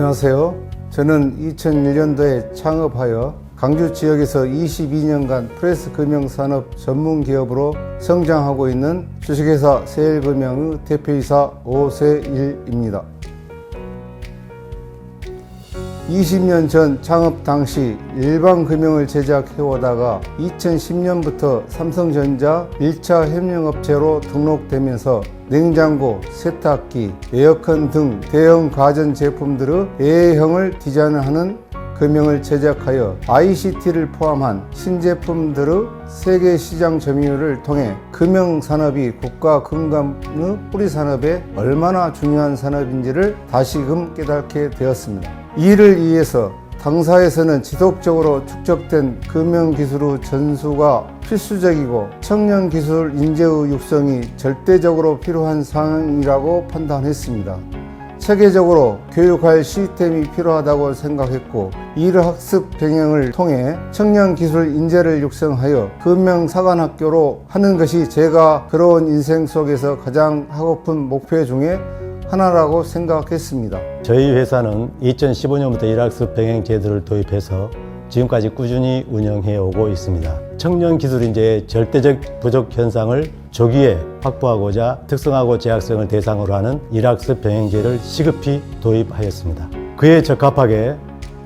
안녕하세요. 저는 2001년도에 창업하여 강주 지역에서 22년간 프레스 금융 산업 전문 기업으로 성장하고 있는 주식회사 세일금융의 대표이사 오세일입니다. 20년 전 창업 당시 일반 금융을 제작해오다가 2010년부터 삼성전자 1차 협력업체로 등록되면서 냉장고, 세탁기, 에어컨 등 대형 가전 제품들의 A형을 디자인하는 금형을 제작하여 ICT를 포함한 신제품들의 세계 시장 점유율을 통해 금형 산업이 국가 근간의 뿌리 산업에 얼마나 중요한 산업인지를 다시금 깨닫게 되었습니다. 이를 위해서 당사에서는 지속적으로 축적된 금형 기술의 전수가 필수적이고 청년 기술 인재의 육성이 절대적으로 필요한 상황이라고 판단했습니다. 체계적으로 교육할 시스템이 필요하다고 생각했고 이를 학습 병행을 통해 청년 기술 인재를 육성하여 금명 사관학교로 하는 것이 제가 걸어온 인생 속에서 가장 하고픈 목표 중에 하나라고 생각했습니다. 저희 회사는 2015년부터 일학습 병행 제도를 도입해서 지금까지 꾸준히 운영해 오고 있습니다. 청년 기술 인재의 절대적 부족 현상을 조기에 확보하고자 특성하고 재학생을 대상으로 하는 일학습 병행제를 시급히 도입하였습니다. 그에 적합하게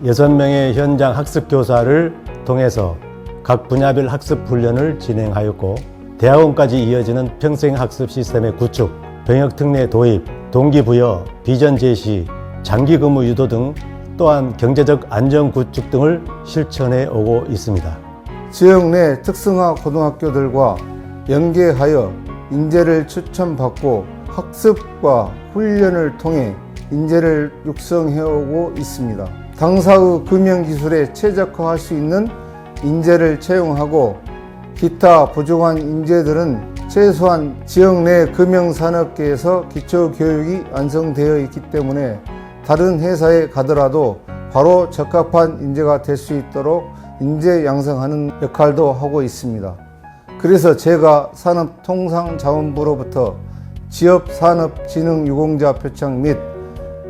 6명의 현장 학습 교사를 통해서 각 분야별 학습 훈련을 진행하였고 대학원까지 이어지는 평생 학습 시스템의 구축, 병역 특례 도입, 동기부여, 비전 제시, 장기 근무 유도 등 또한 경제적 안정 구축 등을 실천해 오고 있습니다. 지역 내 특성화 고등학교들과 연계하여 인재를 추천받고 학습과 훈련을 통해 인재를 육성해 오고 있습니다. 당사의 금융기술에 최적화할 수 있는 인재를 채용하고 기타 부족한 인재들은 최소한 지역 내 금융산업계에서 기초교육이 완성되어 있기 때문에 다른 회사에 가더라도 바로 적합한 인재가 될 수 있도록 인재 양성하는 역할도 하고 있습니다. 그래서 제가 산업통상자원부로부터 지역산업진흥유공자 표창 및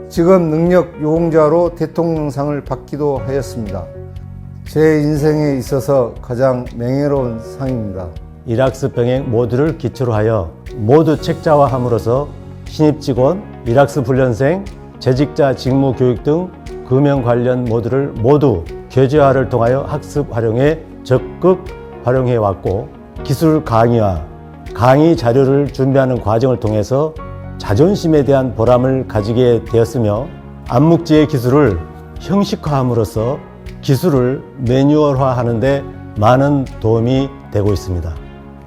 직업능력유공자로 대통령상을 받기도 하였습니다. 제 인생에 있어서 가장 명예로운 상입니다. 일학습 병행 모두를 기초로 하여 모두 책자화함으로써 신입 직원, 일학습 훈련생, 재직자 직무 교육 등 금융 관련 모두를 모두 교재화를 통하여 학습 활용에 적극 활용해 왔고 기술 강의와 강의 자료를 준비하는 과정을 통해서 자존심에 대한 보람을 가지게 되었으며 암묵지의 기술을 형식화함으로써 기술을 매뉴얼화하는 데 많은 도움이 되고 있습니다.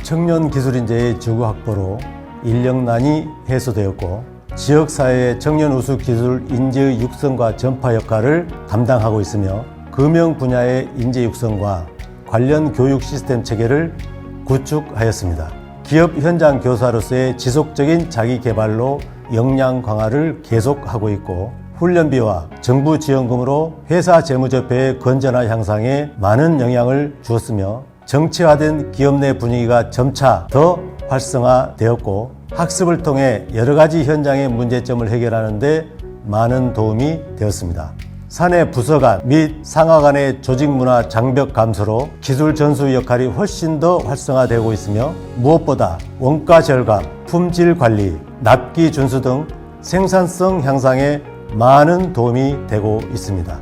청년 기술인재의 주거 확보로 인력난이 해소되었고 지역사회의 청년 우수 기술 인재의 육성과 전파 역할을 담당하고 있으며 금융 분야의 인재 육성과 관련 교육 시스템 체계를 구축하였습니다. 기업 현장 교사로서의 지속적인 자기 개발로 역량 강화를 계속하고 있고 훈련비와 정부 지원금으로 회사 재무제표의 건전화 향상에 많은 영향을 주었으며 정치화된 기업 내 분위기가 점차 더 활성화되었고 학습을 통해 여러 가지 현장의 문제점을 해결하는 데 많은 도움이 되었습니다. 사내 부서 간 및 상하 간의 조직 문화 장벽 감소로 기술 전수 역할이 훨씬 더 활성화되고 있으며 무엇보다 원가 절감, 품질 관리, 납기 준수 등 생산성 향상에 많은 도움이 되고 있습니다.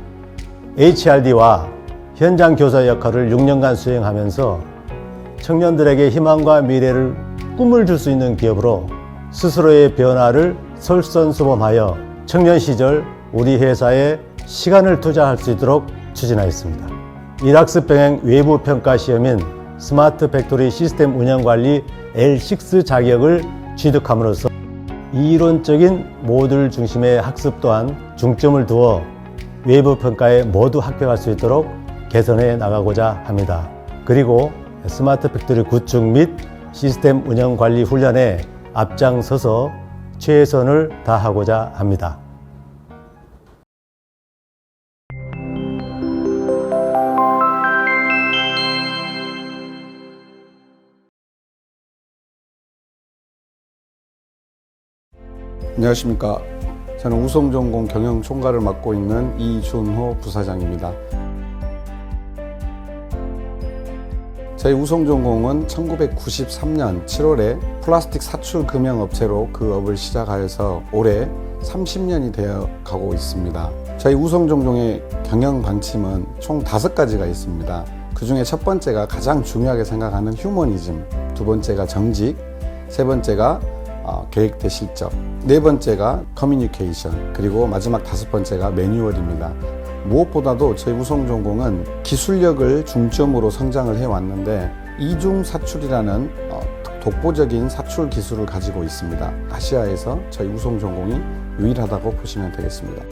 HRD와 현장 교사 역할을 6년간 수행하면서 청년들에게 희망과 미래를 꿈을 줄 수 있는 기업으로 스스로의 변화를 솔선수범하여 청년 시절 우리 회사에 시간을 투자할 수 있도록 추진하였습니다. 일학습 병행 외부 평가 시험인 스마트 팩토리 시스템 운영 관리 L6 자격을 취득함으로써 이론적인 모듈 중심의 학습 또한 중점을 두어 외부 평가에 모두 합격할 수 있도록 개선해 나가고자 합니다. 그리고 스마트 팩토리 구축 및 시스템 운영 관리 훈련에 앞장서서 최선을 다하고자 합니다. 안녕하십니까. 저는 우성전공 경영 총괄을 맡고 있는 이준호 부사장입니다. 저희 우성전공은 1993년 7월에 플라스틱 사출 금형 업체로 그 업을 시작하여서 올해 30년이 되어 가고 있습니다. 저희 우성전공의 경영 방침은 총 다섯 가지가 있습니다. 그 중에 첫 번째가 가장 중요하게 생각하는 휴머니즘, 두 번째가 정직, 세 번째가 어, 계획 대 실적, 네 번째가 커뮤니케이션, 그리고 마지막 다섯 번째가 매뉴얼입니다. 무엇보다도 저희 우성 전공은 기술력을 중점으로 성장을 해왔는데 이중 사출이라는 어, 독보적인 사출 기술을 가지고 있습니다. 아시아에서 저희 우성 전공이 유일하다고 보시면 되겠습니다.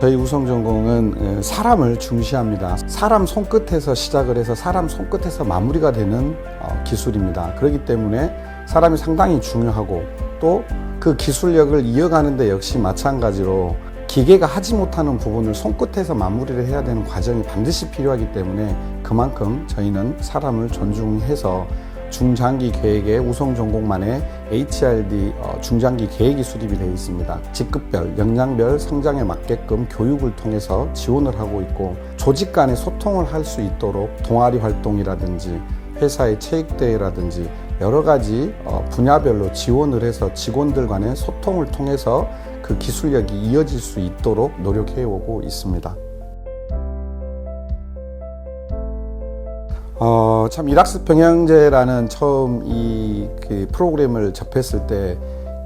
저희 우성 전공은 에, 사람을 중시합니다. 사람 손끝에서 시작을 해서 사람 손끝에서 마무리가 되는 어, 기술입니다. 그렇기 때문에 사람이 상당히 중요하고 또 그 기술력을 이어가는데 역시 마찬가지로 기계가 하지 못하는 부분을 손끝에서 마무리를 해야 되는 과정이 반드시 필요하기 때문에 그만큼 저희는 사람을 존중해서 중장기 계획에 우성 전공만의 HRD 어, 중장기 계획이 수립이 되어 있습니다. 직급별, 역량별 성장에 맞게끔 교육을 통해서 지원을 하고 있고 조직 간의 소통을 할 수 있도록 동아리 활동이라든지 회사의 체육대회라든지 여러 가지 어, 분야별로 지원을 해서 직원들 간의 소통을 통해서 그 기술력이 이어질 수 있도록 노력해 오고 있습니다. 어, 참 일학습 병행제라는 처음 이 그 프로그램을 접했을 때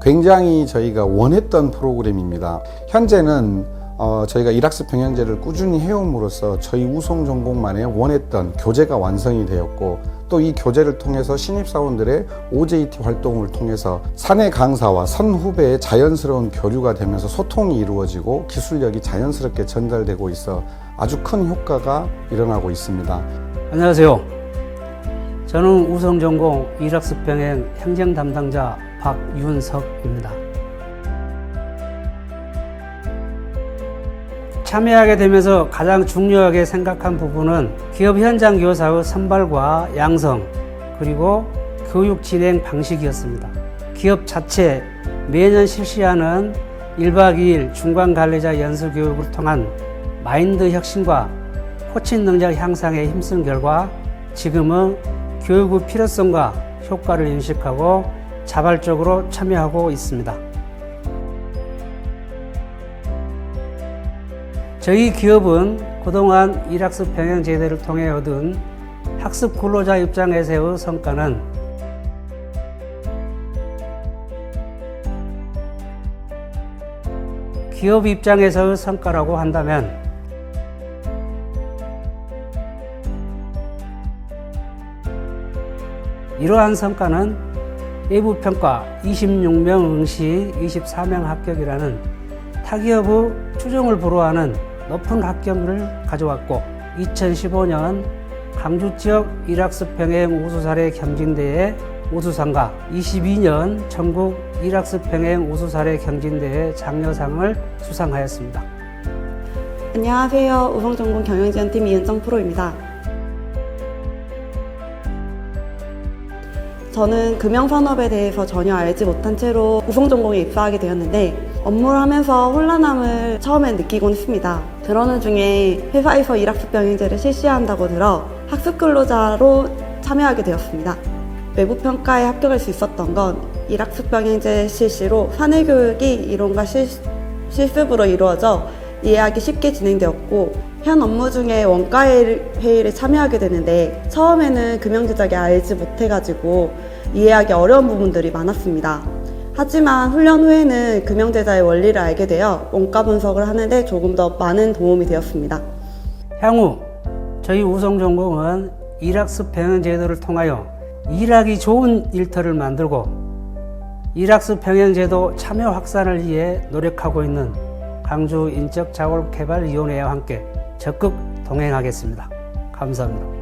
굉장히 저희가 원했던 프로그램입니다. 현재는 어, 저희가 일학습 병행제를 꾸준히 해옴으로써 저희 우송 전공만의 원했던 교재가 완성이 되었고 또 이 교재를 통해서 신입사원들의 OJT 활동을 통해서 사내 강사와 선후배의 자연스러운 교류가 되면서 소통이 이루어지고 기술력이 자연스럽게 전달되고 있어 아주 큰 효과가 일어나고 있습니다. 안녕하세요. 저는 우성 전공 일학습병행 행정 담당자 박윤석입니다. 참여하게 되면서 가장 중요하게 생각한 부분은 기업 현장 교사의 선발과 양성, 그리고 교육 진행 방식이었습니다. 기업 자체 매년 실시하는 1박 2일 중간 관리자 연수 교육을 통한 마인드 혁신과 코칭 능력 향상에 힘쓴 결과 지금은 교육의 필요성과 효과를 인식하고 자발적으로 참여하고 있습니다. 저희 기업은 그동안 일학습 병행 제도를 통해 얻은 학습 근로자 입장에서의 성과는 기업 입장에서의 성과라고 한다면 이러한 성과는 외부 평가 26명 응시 24명 합격이라는 타기업의 추종을 불허하는 높은 합격률을 가져왔고 2015년 강주 지역 일학습 병행 우수 사례 경진대회 우수상과 22년 전국 일학습 병행 우수 사례 경진대회 장려상을 수상하였습니다. 안녕하세요. 우성전공 경영지원팀 이은정 프로입니다. 저는 금융산업에 대해서 전혀 알지 못한 채로 우성전공에 입사하게 되었는데 업무를 하면서 혼란함을 처음엔 느끼곤 했습니다. 그러는 중에 회사에서 일학습 병행제를 실시한다고 들어 학습 근로자로 참여하게 되었습니다. 외부 평가에 합격할 수 있었던 건 일학습 병행제 실시로 사내 교육이 이론과 실, 실습으로 이루어져 이해하기 쉽게 진행되었고 현 업무 중에 원가 회의를 참여하게 되는데 처음에는 금융 제작에 알지 못해가지고 이해하기 어려운 부분들이 많았습니다. 하지만 훈련 후에는 금융 제작의 원리를 알게 되어 원가 분석을 하는데 조금 더 많은 도움이 되었습니다. 향후 저희 우성전공은 일학습 병행 제도를 통하여 일하기 좋은 일터를 만들고 일학습 병행 제도 참여 확산을 위해 노력하고 있는 강주 인적 자원 개발 위원회와 함께 적극 동행하겠습니다. 감사합니다.